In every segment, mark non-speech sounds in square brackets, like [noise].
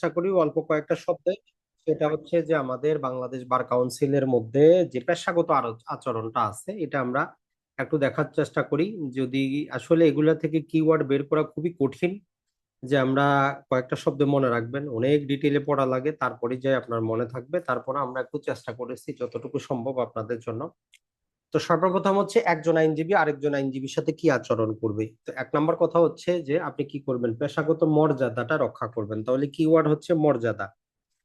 চেষ্টা করি অল্প কয়েকটা শব্দে। সেটা হচ্ছে যে আমাদের বাংলাদেশ বার কাউন্সিলের মধ্যে যে পেশাগত আচরণটা আছে, এটা আমরা একটু দেখার চেষ্টা করি। যদি আসলে এগুলা থেকে কিওয়ার্ড বের করা খুবই কঠিন, যে আমরা কয়েকটা শব্দ মনে রাখবেন, অনেক ডিটেলে পড়া লাগে, তারপরে যে আপনার মনে থাকবে, তারপরে আমরা একটু চেষ্টা করেছি যতটুকু সম্ভব আপনাদের জন্য। তো সর্বপ্রথম হচ্ছে একজন আইনজীবী আরেকজন আইনজীবীর সাথে কি আচরণ করবে? তো এক নম্বর কথা হচ্ছে যে, আপনি কি করবেন? পেশাগত মর্যাদাটা রক্ষা করবেন। তাহলে কিওয়ার্ড হচ্ছে মর্যাদা।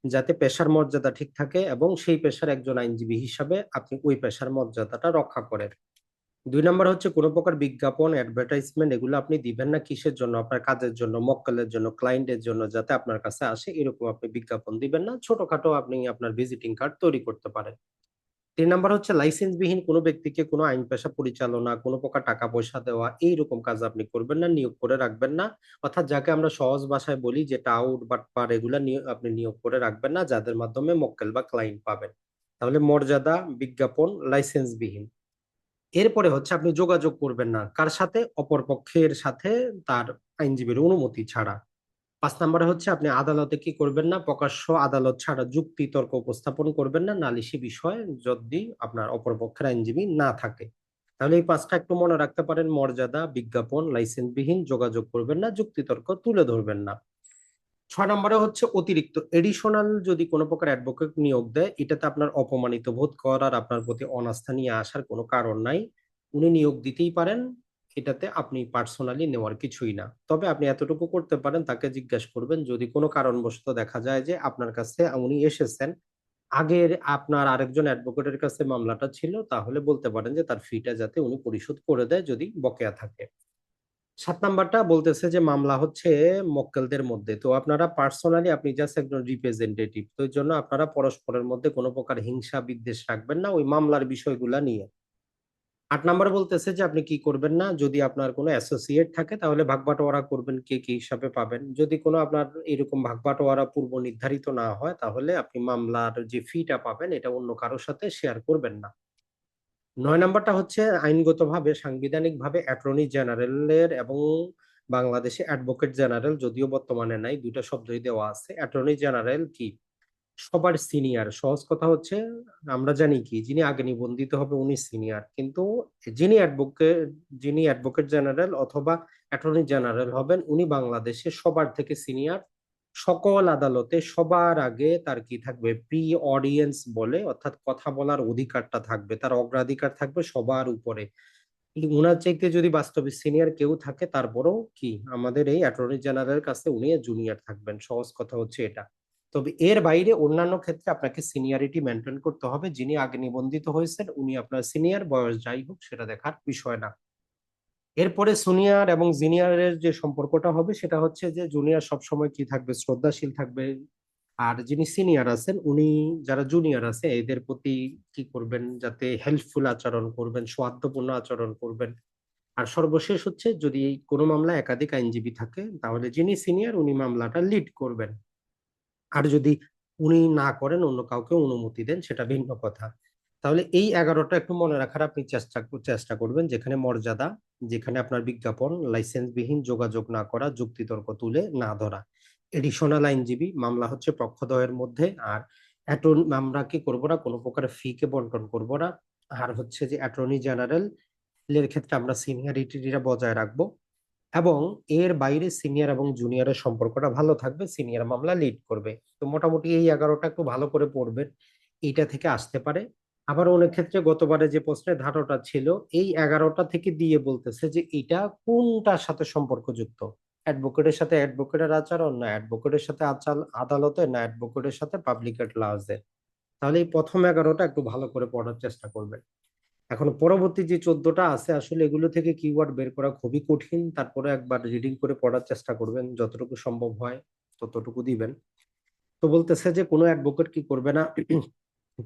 যাতে পেশার মর্যাদা ঠিক থাকে এবং সেই পেশার একজন আইনজীবী হিসাবে আপনি ওই পেশার মর্যাদাটা রক্ষা করেন। দুই নম্বর হচ্ছে কোনো প্রকার বিজ্ঞাপন অ্যাডভার্টাইজমেন্ট এগুলো আপনি দিবেন না কিসের জন্য? আপনার কাজের জন্য, মক্কেলের জন্য ক্লায়েন্টের জন্য যাতে আপনার কাছে আসে, এরকম আপনি বিজ্ঞাপন দিবেন না। ছোটখাটো আপনি আপনার ভিজিটিং কার্ড তৈরি করতে পারেন। তিন নাম্বার হচ্ছে লাইসেন্সবিহীন কোনো ব্যক্তিকে কোনো আইন পেশা পরিচালনা, কোনো প্রকার টাকা পয়সা দেওয়া, এইরকম কাজ আপনি করবেন না, নিয়োগ করে রাখবেন না। অর্থাৎ যাকে আমরা সহজ ভাষায় বলি যে টাউট বাটপার এগুলা আপনি নিয়োগ করে রাখবেন না, যাদের মাধ্যমে মক্কেল বা ক্লায়েন্ট পাবেন। তাহলে মর্যাদা, বিজ্ঞাপন লাইসেন্সবিহীন এরপরে হচ্ছে আপনি যোগাযোগ করবেন না, কার সাথে? অপর পক্ষের সাথে, তার আইনজীবীর অনুমতি ছাড়া। পাঁচ নম্বরে হচ্ছে আপনি আদালতে কি করবেন না? প্রকাশ্য আদালত ছাড়া যুক্তি তর্ক উপস্থাপন করবেন না, নালিশি বিষয় যদি আপনার অপর পক্ষের আইনজীবী না থাকে। তাহলে এই পাঁচটা একটু মনে রাখতে পারেন। মর্যাদা, বিজ্ঞাপন, লাইসেন্সবিহীন যোগাযোগ করবেন না, যুক্তিতর্ক তুলে ধরবেন না। ছয় নম্বরে হচ্ছে অতিরিক্ত এডিশনাল যদি কোনো প্রকার অ্যাডভোকেট নিয়োগ দেয়, এটাতে আপনার অপমানিত বোধ করার, আপনার প্রতি অনাস্থা নিয়ে আসার কোনো কারণ নাই। উনি নিয়োগ দিতেই পারেন। এটাতে আপনি পার্সোনালি নেওয়ার কিছুই না। তবে আপনি এতটুকু করতে পারেন, তাকে জিজ্ঞাসা করবেন, যদি কোনো কারণবশত দেখা যায় যে আপনার কাছে উনি এসেছেন, আগের আপনার আরেকজন অ্যাডভোকেটের কাছে মামলাটা ছিল, তাহলে বলতে পারেন যে তার ফিটা যাতে উনি পরিশোধ করে দেয় যদি বকেয়া থাকে। সাত নাম্বারটা বলতেছে যে মামলা হচ্ছে মক্কেলদের মধ্যে। তো আপনারা পার্সোনালি আপনি জাস্ট একজন রিপ্রেজেন্টেটিভ তো জন্য আপনারা পরস্পরের মধ্যে কোনো প্রকার হিংসা বিদ্বেষ রাখবেন না, ওই মামলার বিষয়গুলা নিয়ে। আট নাম্বার বলতেছে যে, আপনি কি করবেন না? যদি আপনার কোনো অ্যাসোসিয়েট থাকে, তাহলে ভাগবাটোয়ারা করবেন, কে কি হিসাবে পাবেন। যদি কোনো আপনার এরকম ভাগবাটোয়ারা পূর্ব নির্ধারিত না হয়, তাহলে আপনি মামলার যে ফিটা পাবেন, এটা অন্য কারোর সাথে শেয়ার করবেন না। নয় নাম্বারটা হচ্ছে, আইনগতভাবে, সাংবিধানিকভাবে অ্যাটর্নি জেনারেলের এবং বাংলাদেশে অ্যাডভোকেট জেনারেল যদিও বর্তমানে নাই, দুইটা শব্দই দেওয়া আছে। অ্যাটর্নি জেনারেল কি? সবার সিনিয়র সহজ কথা হচ্ছে, আমরা জানি কি, যিনি আগে নিবন্ধিত হবে উনি সিনিয়র কিন্তু যিনি অ্যাডভোকেট যিনি অ্যাডভোকেট জেনারেল অথবা অ্যাটর্নি জেনারেল হবেন, উনি বাংলাদেশে সবার থেকে সিনিয়র সকল আদালতে সবার আগে তার কি থাকবে? প্রি অডিয়েন্স বলে, অর্থাৎ কথা বলার অধিকারটা থাকবে, তার অগ্রাধিকার থাকবে সবার উপরে। উনার চাইতে যদি বাস্তবে সিনিয়র কেউ থাকে, তারপরেও কি? আমাদের এই অ্যাটর্নি জেনারেল কাছে উনি জুনিয়র থাকবেন। সহজ কথা হচ্ছে এটা। তবে এর বাইরে অন্যান্য ক্ষেত্রে আপনাকে সিনিয়রিটি মেনটেন করতে হবে। যিনি আগে নিবন্ধিত হয়েছেন, উনি আপনার সিনিয়র বয়স যাই হোক, সেটা দেখার বিষয় না। এরপরে সুনিয়র এবং জিনিয়রের যে সম্পর্কটা হবে, সেটা হচ্ছে যে জুনিয়র সবসময় কি থাকবে? শ্রদ্ধাশীল থাকবে। আর যিনি সিনিয়র আছেন, উনি যারা জুনিয়র আছে, এদের প্রতি কি করবেন? যাতে হেল্পফুল আচরণ করবেন, সৌহার্দ্যপূর্ণ আচরণ করবেন। আর সর্বশেষ হচ্ছে, যদি কোনো মামলা একাধিক আইনজীবী থাকে, তাহলে যিনি সিনিয়র উনি মামলাটা লিড করবেন। আর যদি উনি না করেন, অন্য কাউকে অনুমতি দেন, সেটা ভিন্ন কথা। তাহলে এই এগারোটা একটু মনে রাখার আপনি চেষ্টা চেষ্টা করবেন, যেখানে মর্যাদা, যেখানে আপনার বিজ্ঞাপন, লাইসেন্সবিহীন যোগাযোগ না করা, যুক্তিতর্ক তুলে না ধরা। এডিশনাল আইনজীবী, মামলা হচ্ছে পক্ষদ্বয়ের মধ্যে, আর অ্যাটর্নি, আমরা কি করব না, কোনো প্রকার ফি কে বন্টন করব না। আর হচ্ছে যে অ্যাটর্নি জেনারেল এর ক্ষেত্রে আমরা সিনিয়রিটিটা বজায় রাখব। এবং এর বাইরে সিনিয়র এবং জুনিয়রের সম্পর্কটা ভালো থাকবে সিনিয়র মামলা লিড করবে। তো মোটামুটি এই এগারোটা একটু ভালো করে পড়বেন, এইটা থেকে আসতে পারে। আবার অনেক ক্ষেত্রে গতবারে যে প্রশ্নের ধারণা ছিল, এই এগারোটা থেকে দিয়ে বলতেছে যে এটা কোনটার সাথে সম্পর্কযুক্ত? অ্যাডভোকেটের সাথে অ্যাডভোকেটের আচরণ না অ্যাডভোকেটের সাথে আচার আদালতে না অ্যাডভোকেটের সাথে পাবলিকেট লাজে তাহলে এই প্রথম এগারোটা একটু ভালো করে পড়ার চেষ্টা করবেন। এখন পরবর্তী যে চোদ্দটা আছে, আসলে এগুলো থেকে কিওয়ার্ড বের করা খুবই কঠিন। তারপরে একবার রিডিং করে পড়ার চেষ্টা করবেন, যতটুকু সম্ভব হয় ততটুকু দিবেন। তো বলতেছে যে কোনো অ্যাডভোকেট কি করবে না? [clears throat]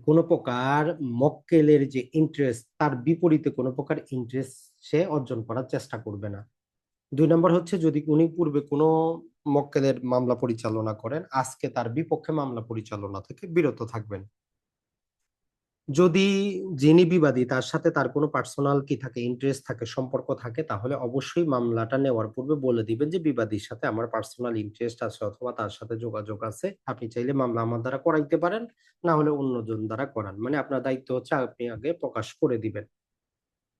কোনো প্রকার মক্কেলের যে ইন্টারেস্ট তার বিপরীতে কোনো প্রকার ইন্টারেস্ট সে অর্জন করার চেষ্টা করবে না। দুই নম্বর হচ্ছে যদি উনি পূর্বে কোনো মক্কেলের মামলা পরিচালনা করেন, আজকে তার বিপক্ষে মামলা পরিচালনা থেকে বিরত থাকবেন। যদি যিনি বিবাদী, তার সাথে তার কোনো পার্সোনাল কি থাকে ইন্টারেস্ট থাকে, সম্পর্ক থাকে, তাহলে অবশ্যই মামলাটা নেওয়ার পূর্বে বলে দিবেন যে বিবাদীর সাথে আমার পার্সোনাল ইন্টারেস্ট আছে অথবা তার সাথে যোগাযোগ আছে। আপনি চাইলে মামলা আমার দ্বারা করাইতে পারেন, না হলে অন্যজন দ্বারা করান। মানে আপনার দায়িত্ব হচ্ছে আপনি আগে প্রকাশ করে দিবেন।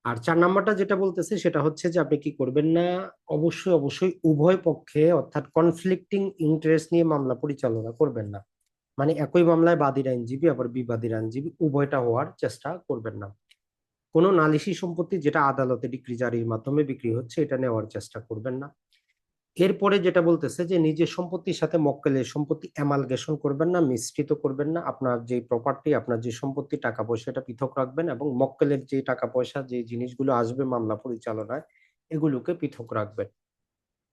আর চার নাম্বারটা যেটা বলতেছে, সেটা হচ্ছে যে আপনি কি করবেন না, অবশ্যই অবশ্যই উভয় পক্ষে অর্থাৎ কনফ্লিক্টিং ইন্টারেস্ট নিয়ে মামলা পরিচালনা করবেন না। মানে একই মামলায় বাদীর আইনজীবী, আবার বিবাদীর আইনজীবী উভয়টা হওয়ার চেষ্টা করবেন না। কোনো নালিশি সম্পত্তি যেটা আদালতে ডিক্রি জারির মাধ্যমে বিক্রি হচ্ছে, এটা নেওয়ার চেষ্টা করবেন না। এরপরে যেটা বলতেছে যে, নিজের সম্পত্তির সাথে মক্কেলের সম্পত্তি অ্যামালগেশন করবেন না, মিশ্রিত করবেন না। আপনার যে প্রপার্টি আপনার যে সম্পত্তি, টাকা পয়সা, এটা পৃথক রাখবেন এবং মক্কেলের যে টাকা পয়সা, যে জিনিসগুলো আসবে মামলা পরিচালনায়, এগুলোকে পৃথক রাখবেন।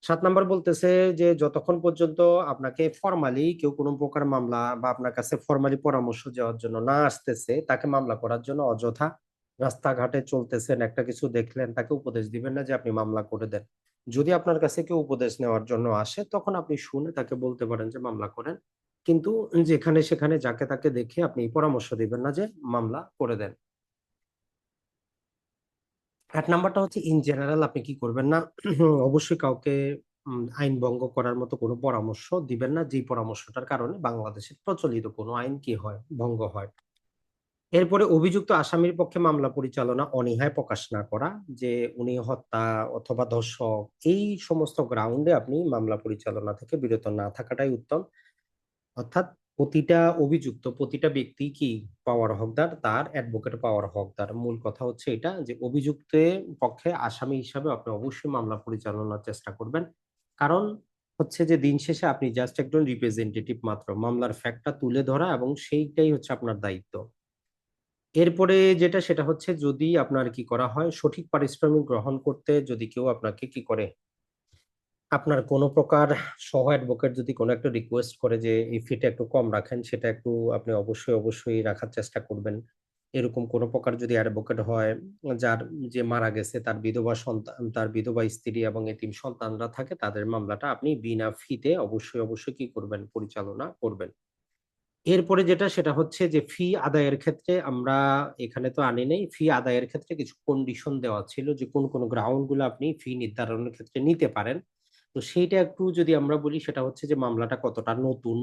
সাত নাম্বার বলতেছে যে, যতক্ষণ পর্যন্ত আপনাকে ফর্মালি কেউ কোনো প্রকার মামলা বা আপনার কাছে ফর্মালি পরামর্শ দেওয়ার জন্য না আসতেছে, তাকে মামলা করার জন্য অযথা রাস্তাঘাটে চলতেছেন, একটা কিছু দেখলেন, তাকে উপদেশ দিবেন না যে, আপনি মামলা করে দেন। যদি আপনার কাছে কেউ উপদেশ নেওয়ার জন্য আসে, তখন আপনি শুনে তাকে বলতে পারেন যে, মামলা করেন। কিন্তু যেখানে সেখানে যাকে তাকে দেখে আপনি পরামর্শ দিবেন না যে, মামলা করে দেন। এক নাম্বারটা হচ্ছে ইন জেনারেল আপনি কি করবেন না অবশ্যই কাউকে আইন ভঙ্গ করার মতো কোনো পরামর্শ দিবেন না যে পরামর্শটার কারণে বাংলাদেশের প্রচলিত কোনো আইন কি হয়, ভঙ্গ হয়। এরপরে অভিযুক্ত আসামির পক্ষে মামলা পরিচালনা অনীহায় প্রকাশ না করা, যে উনি হত্যা অথবা ধর্ষক, এই সমস্ত গ্রাউন্ডে আপনি মামলা পরিচালনা থেকে বিরত না থাকাটাই উত্তম। অর্থাৎ প্রতিটা অভিযুক্ত, প্রতিটা ব্যক্তি কি পাওয়ার হকদার? তার অ্যাডভোকেট পাওয়ার হকদার। মূল কথা হচ্ছে এটা যে, অভিযুক্তের পক্ষে আসামি হিসাবে আপনি অবশ্যই মামলা পরিচালনার চেষ্টা করবেন। কারণ হচ্ছে যে, দিন শেষে আপনি জাস্ট একজন রিপ্রেজেন্টেটিভ মাত্র। মামলার ফ্যাক্টটা তুলে ধরা এবং সেইটাই হচ্ছে আপনার দায়িত্ব। এরপরে যেটা, সেটা হচ্ছে যদি আপনার কি করা হয়, সঠিক পারিশ্রমিক গ্রহণ করতে যদি কেউ আপনাকে কি করে আপনার কোনো প্রকার সহ অ্যাডভোকেট যদি কোনো একটা রিকোয়েস্ট করে যে এই ফিটা একটু কম রাখেন, সেটা একটু আপনি অবশ্যই অবশ্যই রাখার চেষ্টা করবেন। এরকম কোনো প্রকার যদি অ্যাডভোকেট হয়, যার যে মারা গেছে, তার বিধবা সন্তান, তার বিধবা স্ত্রী এবং এতিম সন্তানরা থাকে, তাদের মামলাটা আপনি বিনা ফিতে অবশ্যই অবশ্যই কি করবেন? পরিচালনা করবেন। এরপরে যেটা, সেটা হচ্ছে যে ফি আদায়ের ক্ষেত্রে আমরা এখানে তো আনি নেই। ফি আদায়ের ক্ষেত্রে কিছু কন্ডিশন দেওয়া ছিল যে কোন কোন গ্রাউন্ডগুলো আপনি ফি নির্ধারণের ক্ষেত্রে নিতে পারেন। তো সেইটা একটু যদি আমরা বলি, সেটা হচ্ছে যে মামলাটা কতটা নতুন,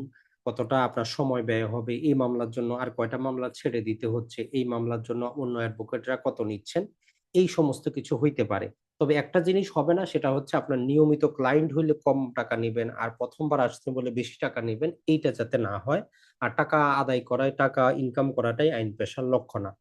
কতটা আপনার সময় ব্যয় হবে, এই মামলার জন্য আর কয়টা মামলা ছেড়ে দিতে হচ্ছে, এই মামলার জন্য অন্য অ্যাডভোকেটরা কত নিচ্ছেন, এই সমস্ত কিছু হইতে পারে। তবে একটা জিনিস হবে না, সেটা হচ্ছে আপনার নিয়মিত ক্লায়েন্ট হইলে কম টাকা নেবেন আর প্রথমবার আসতে বলে বেশি টাকা নেবেন, এইটা যাতে না হয়। আর টাকা আদায় করায়, টাকা ইনকাম করাটাই আইন পেশার লক্ষ্য না।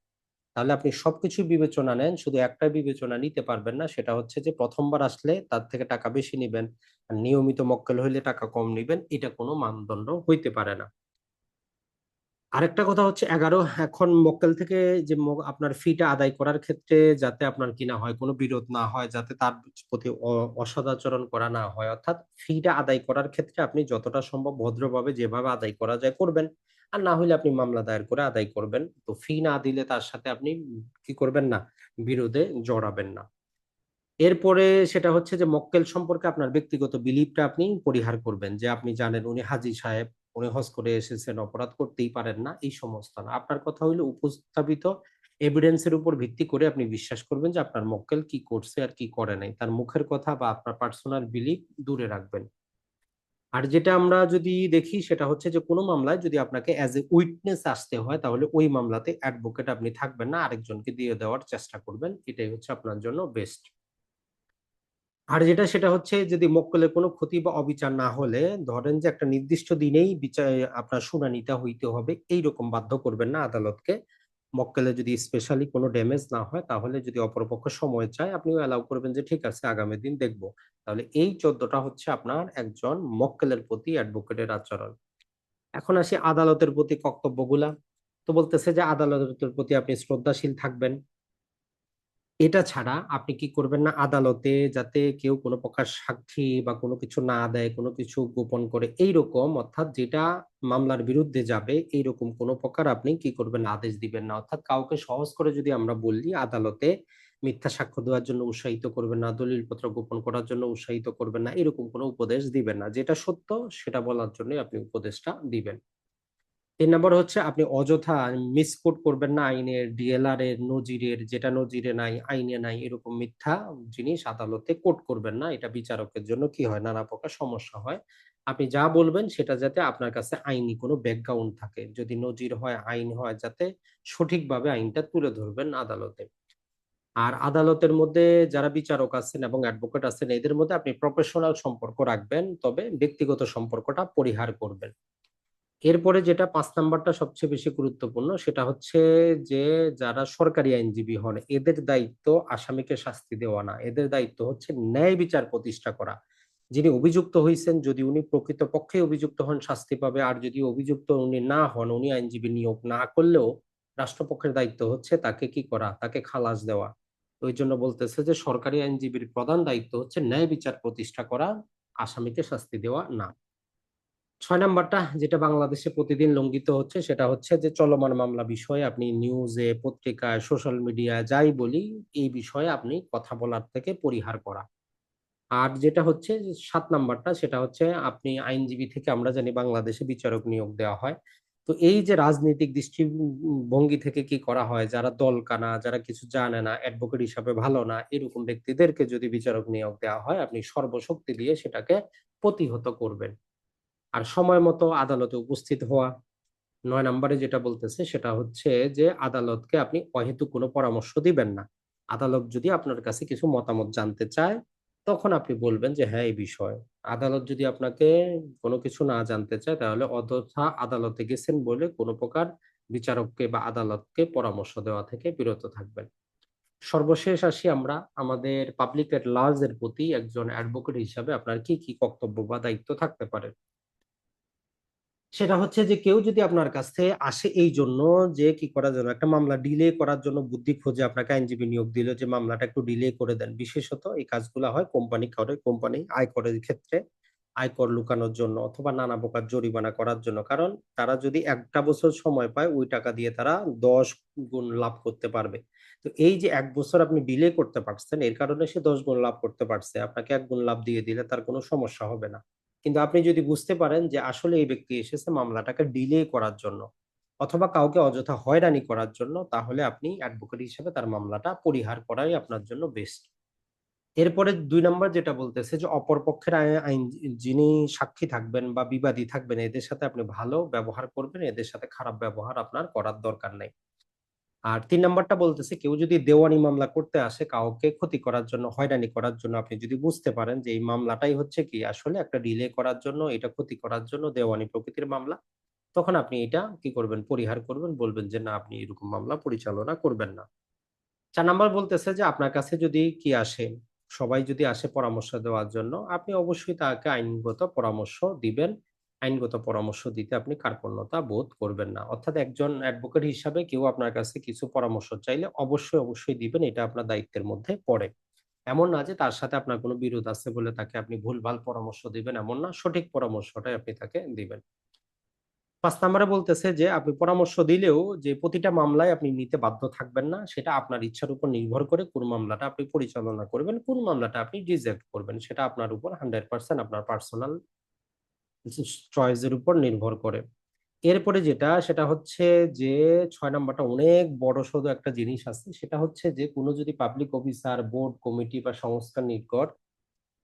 তাহলে আপনি সবকিছু বিবেচনা নেন, শুধু একটা বিবেচনা নিতে পারবেন না, সেটা হচ্ছে যে প্রথমবার আসলে তার থেকে টাকা বেশি নিবেন, আর নিয়মিত মক্কেল হইলে টাকা কম নিবেন, এটা কোনো মানদণ্ড হইতে পারে না। আরেকটা কথা হচ্ছে এগারো, এখন মক্কেল থেকে যে আপনার ফিটা আদায় করার ক্ষেত্রে যাতে আপনার কিনা হয়, কোনো বিরোধ না হয়, যাতে তার প্রতি অসদাচরণ করা না হয়, অর্থাৎ ফিটা আদায় করার ক্ষেত্রে আপনি যতটা সম্ভব ভদ্রভাবে যেভাবে আদায় করা যায় করবেন। আর না হলে আপনি মামলা দায়ের করে আদায় করবেন। তো ফি না দিলে তার সাথে আপনি কি করবেন না? বিরোধে জড়াবেন না। এরপরে সেটা হচ্ছে যে মক্কেল সম্পর্কে আপনার ব্যক্তিগত বিলিপটা আপনি পরিহার করবেন যে আপনি জানেন উনি হাজি সাহেব, উনি হজ করে এসেছেন, অপরাধ করতেই পারেন না, এই সমস্ত না। আপনার কথা হইল উপস্থাপিত এভিডেন্সের উপর ভিত্তি করে আপনি বিশ্বাস করবেন যে আপনার মক্কেল কি করছে আর কি করে নাই। তার মুখের কথা বা আপনার পার্সোনাল বিলিপ দূরে রাখবেন। আর যেটা আমরা যদি দেখি সেটা হচ্ছে যে কোনো মামলায় যদি আপনাকে অ্যাজ এ উইটনেস আসতে হয়, তাহলে ওই মামলাতে অ্যাডভোকেট আপনি থাকবেন না, আরেকজনকে দিয়ে দেওয়ার চেষ্টা করবেন। এটাই হচ্ছে আপনার জন্য বেস্ট আর যেটা, সেটা হচ্ছে যদি মক্কেলের কোনো ক্ষতি বা অবিচার না হলে, ধরেন যে একটা নির্দিষ্ট দিনেই বিচার আপনার শুনানিটা হইতে হবে, এইরকম বাধ্য করবেন না আদালতকে। মক্কেলে যদি স্পেশালি কোনো ড্যামেজ না হয়, তাহলে যদি অপরপক্ষ সময় চায়, আপনিও অ্যালাউ করবেন যে, ঠিক আছে, আগামী দিন দেখব। তাহলে এই চোদ্দটা হচ্ছে আপনার একজন মক্কেলের প্রতি অ্যাডভোকেটের আচরণ। এখন আসি আদালতের প্রতি কর্তব্যগুলা। তো বলতেছে যে, আদালতের প্রতি আপনি শ্রদ্ধাশীল থাকবেন। এটা ছাড়া আপনি কি করবেন না আদালতে যাতে কেউ কোনো প্রকার সাক্ষী বা কোনো কিছু না দেয়, কোনো কিছু গোপন করে? এইরকম অর্থাৎ যেটা মামলার বিরুদ্ধে যাবে, এইরকম কোনো প্রকার আপনি কি করবেন আদেশ দিবেন না। অর্থাৎ কাউকে সহজ করে যদি আমরা বললি আদালতে মিথ্যা সাক্ষ্য দেওয়ার জন্য উৎসাহিত করবেন না, দলিলপত্র গোপন করার জন্য উৎসাহিত করবেন না, এরকম কোনো উপদেশ দিবেন না। যেটা সত্য, সেটা বলার জন্য আপনি উপদেশটা দিবেন। তিন নম্বর হচ্ছে আপনি অযথা মিসকোট করবেন না আইনের ডিএলআর এর, নজিরের, যেটা নজিরে নাই, আইনে নাই, এরকম মিথ্যা জিনিস আদালতে কোট করবেন না। এটা বিচারকের জন্য কি হয়? নানা প্রকার সমস্যা হয়। আপনি যা বলবেন সেটা যাতে আপনার কাছে আইনি কোনো ব্যাকগ্রাউন্ড থাকে। যদি নজির হয়, আইন হয়, যাতে সঠিকভাবে আইনটা তুলে ধরবেন আদালতে। আর আদালতের মধ্যে যারা বিচারক আছেন এবং অ্যাডভোকেট আছেন, এদের মধ্যে আপনি প্রফেশনাল সম্পর্ক রাখবেন, তবে ব্যক্তিগত সম্পর্কটা পরিহার করবেন। এরপরে যেটা পাঁচ নাম্বারটা সবচেয়ে বেশি গুরুত্বপূর্ণ সেটা হচ্ছে যে যারা সরকারি আইনজীবী হন, এদের দায়িত্ব আসামিকে শাস্তি দেওয়া না। এদের দায়িত্ব হচ্ছে ন্যায় বিচার প্রতিষ্ঠা করা। যিনি অভিযুক্ত হয়েছেন যদি উনি প্রকৃত পক্ষে অভিযুক্ত হন, শাস্তি পাবে। আর যদি অভিযুক্ত উনি না হন, উনি আইনজীবী নিয়োগ না করলেও রাষ্ট্রপক্ষের দায়িত্ব হচ্ছে তাকে কি করা? তাকে খালাস দেওয়া। ওই জন্য বলতেছে যে সরকারি আইনজীবীর প্রধান দায়িত্ব হচ্ছে ন্যায় বিচার প্রতিষ্ঠা করা, আসামিকে শাস্তি দেওয়া না। ছয় নাম্বারটা যেটা বাংলাদেশে প্রতিদিন লঙ্ঘিত হচ্ছে, সেটা হচ্ছে যে চলমান মামলা বিষয়ে আপনি নিউজে পত্রিকায় সোশ্যাল মিডিয়ায় যাই বলি, এই বিষয়ে আপনি কথা বলার থেকে পরিহার করা। আর যেটা হচ্ছে সাত নাম্বারটা, সেটা হচ্ছে আপনি আইনজীবী থেকে আমরা জানি বাংলাদেশে বিচারক নিয়োগ দেওয়া হয়। তো এই যে রাজনৈতিক দৃষ্টিভঙ্গি থেকে কি করা হয়, যারা দল কানা, যারা কিছু জানে না অ্যাডভোকেট হিসাবে ভালো না, এরকম ব্যক্তিদেরকে যদি বিচারক নিয়োগ দেওয়া হয়, আপনি সর্বশক্তি দিয়ে সেটাকে প্রতিহত করবেন। আর সময় মতো আদালতে উপস্থিত হওয়া। নয় নম্বরে যেটা বলতেছে সেটা হচ্ছে যে, আদালতকে আপনি অহেতুক কোনো পরামর্শ দিবেন না। আদালত যদি আপনার কাছে কিছু মতামত জানতে চায়, তখন আপনি বলবেন যে হ্যাঁ এই বিষয়। আদালত যদি আপনাকে কোনো কিছু না জানতে চায়, তাহলে অযথা আদালতে গেছেন বলে কোনো প্রকার বিচারককে বা আদালতকে পরামর্শ দেওয়া থেকে বিরত থাকবেন। সর্বশেষ আসি আমরা, আমাদের পাবলিক এট লার্জ এর প্রতি একজন অ্যাডভোকেট হিসাবে আপনার কি কি কর্তব্য বা দায়িত্ব থাকতে পারে? সেটা হচ্ছে যে কেউ যদি আপনার কাছ আসে এই জন্য যে কি করার জন্য, একটা মামলা ডিলে করার জন্য বুদ্ধি খোঁজে আপনাকে আইনজীবী নিয়োগ দিল যে মামলাটা একটু ডিলে করে দেন। বিশেষত এই কাজগুলো হয় কোম্পানি করে, কোম্পানি আয় আয়করের ক্ষেত্রে আয়কর লুকানোর জন্য অথবা নানা প্রকার জরিমানা করার জন্য। কারণ তারা যদি একটা বছর সময় পায়, ওই টাকা দিয়ে তারা দশ গুণ লাভ করতে পারবে। তো এই যে এক বছর আপনি ডিলে করতে পারছেন, এর কারণে সে দশ গুণ লাভ করতে পারছে। আপনাকে এক গুণ লাভ দিয়ে দিলে তার কোনো সমস্যা হবে না। কিন্তু আপনি যদি বুঝতে পারেন যে আসলে এই ব্যক্তি এসেছে মামলাটাকে ডিলে করার জন্য অথবা কাউকে অযথা হয়রানি করার জন্য, তাহলে আপনি অ্যাডভোকেট হিসেবে তার মামলাটা পরিহার করাই আপনার জন্য বেস্ট এরপরে দুই নম্বর যেটা বলতেছে যে অপর পক্ষের আইন যিনি সাক্ষী থাকবেন বা বিবাদী থাকবেন, এদের সাথে আপনি ভালো ব্যবহার করবেন, এদের সাথে খারাপ ব্যবহার আপনার করার দরকার নেই। আর তিন নাম্বারটা বলতেছে, কেউ যদি দেওয়ানি মামলা করতে আসে কাউকে ক্ষতি করার জন্য, হয়রানি করার জন্য, আপনি যদি বুঝতে পারেন যে এই মামলাটাই হচ্ছে কি, আসলে একটা ডিলে করার জন্য, এটা ক্ষতি করার জন্য দেওয়ানি প্রকৃতির মামলা, তখন আপনি এটা কি করবেন, পরিহার করবেন, বলবেন যে না, আপনি এরকম মামলা পরিচালনা করবেন না। চার নাম্বার বলতেছে যে আপনার কাছে যদি কি আসে, সবাই যদি আসে পরামর্শ দেওয়ার জন্য, আপনি অবশ্যই তাকে আইনগত পরামর্শ দিবেন আইনগত পরামর্শ দিতে আপনি কার্পণ্যতা বোধ করবেন না। অর্থাৎ একজন অ্যাডভোকেট হিসাবে কেউ আপনার কাছে কিছু পরামর্শ চাইলে অবশ্যই অবশ্যই দিবেন, এটা আপনার দায়িত্বের মধ্যে পড়ে। এমন না যে তার সাথে আপনার কোনো বিরোধ আছে বলে তাকে আপনি ভুলভাল পরামর্শ দিবেন, এমন না। সঠিক পরামর্শটাই আপনি তাকে দিবেন। পাঁচ নম্বরে বলতেছে যে, আপনি পরামর্শ দিলেও যে প্রতিটা মামলায় আপনি নিতে বাধ্য থাকবেন না, সেটা আপনার ইচ্ছার উপর নির্ভর করে কোন মামলাটা আপনি পরিচালনা করবেন, কোন মামলাটা আপনি রিজেক্ট করবেন, সেটা আপনার উপর হান্ড্রেড পার্সেন্ট আপনার পার্সোনাল চয়েসের উপর নির্ভর করে। এরপরে যেটা, সেটা হচ্ছে যে, ছয় নাম্বারটা অনেক বড় সড়ো একটা জিনিস আছে। সেটা হচ্ছে যে, কোনো যদি পাবলিক অফিসার বোর্ড কমিটি বা সংস্থার নিকট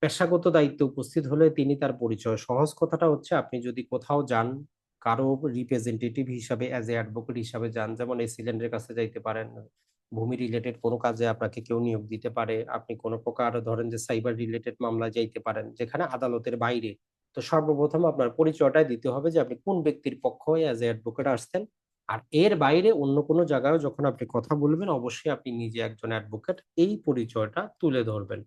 পেশাগত দায়িত্বে উপস্থিত হলে তিনি তার পরিচয়। সহজ কথাটা হচ্ছে, আপনি যদি কোথাও যান, কারও রিপ্রেজেন্টেটিভ হিসাবে অ্যাজ এ অ্যাডভোকেট হিসাবে যান, যেমন এসিলেন্টের কাছে যাইতে পারেন, ভূমি রিলেটেড কোনো কাজে আপনাকে কেউ নিয়োগ দিতে পারে, আপনি কোনো প্রকার ধরেন যে সাইবার রিলেটেড মামলা যাইতে পারেন, যেখানে আদালতের বাইরে তো সর্বপ্রথম আপনার পরিচয়টাই দিতে হবে যে আপনি কোন ব্যক্তির পক্ষ হয়ে অ্যাজ এ অ্যাডভোকেট আসছেন। আর এর বাইরে অন্য কোনো জায়গায় যখন আপনি কথা বলবেন, অবশ্যই আপনি নিজে একজন অ্যাডভোকেট এই পরিচয়টা তুলে ধরবেন।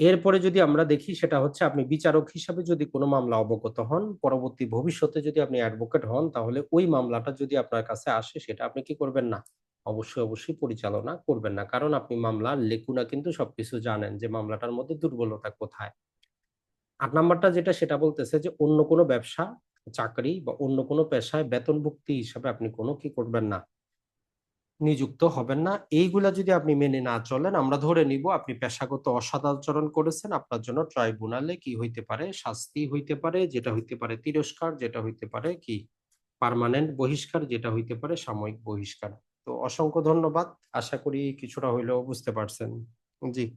এরপরে যদি আমরা দেখি, সেটা হচ্ছে আপনি বিচারক হিসাবে যদি কোনো মামলা অবগত হন, পরবর্তী ভবিষ্যতে যদি আপনি অ্যাডভোকেট হন, তাহলে ওই মামলাটা যদি আপনার কাছে আসে, সেটা আপনি কি করবেন না? অবশ্যই অবশ্যই পরিচালনা করবেন না। কারণ আপনি মামলা লেখুনা কিন্তু সবকিছু জানেন যে মামলাটার মধ্যে দুর্বলতা কোথায়। আট নাম্বারটা যেটা সেটা বলতেছে যে অন্য কোনো ব্যবসা, চাকরি বা অন্য কোনো পেশায় বেতনভুক্তি হিসাবে আপনি কোনো কি করবেন না। নিযুক্ত হবেন না। এইগুলা যদি আপনি মেনে না চলেন, আমরা ধরে নিব আপনি পেশাগত অসদাচরণ করেছেন, আপনার জন্য ট্রাইব্যুনালে কি হইতে পারে, শাস্তি হইতে পারে, যেটা হইতে পারে তিরস্কার, যেটা হইতে পারে কি পার্মানেন্ট বহিষ্কার, যেটা হইতে পারে সাময়িক বহিষ্কার। তো অসংখ্য ধন্যবাদ। আশা করি কিছুটা হইলেও বুঝতে পারছেন। জি।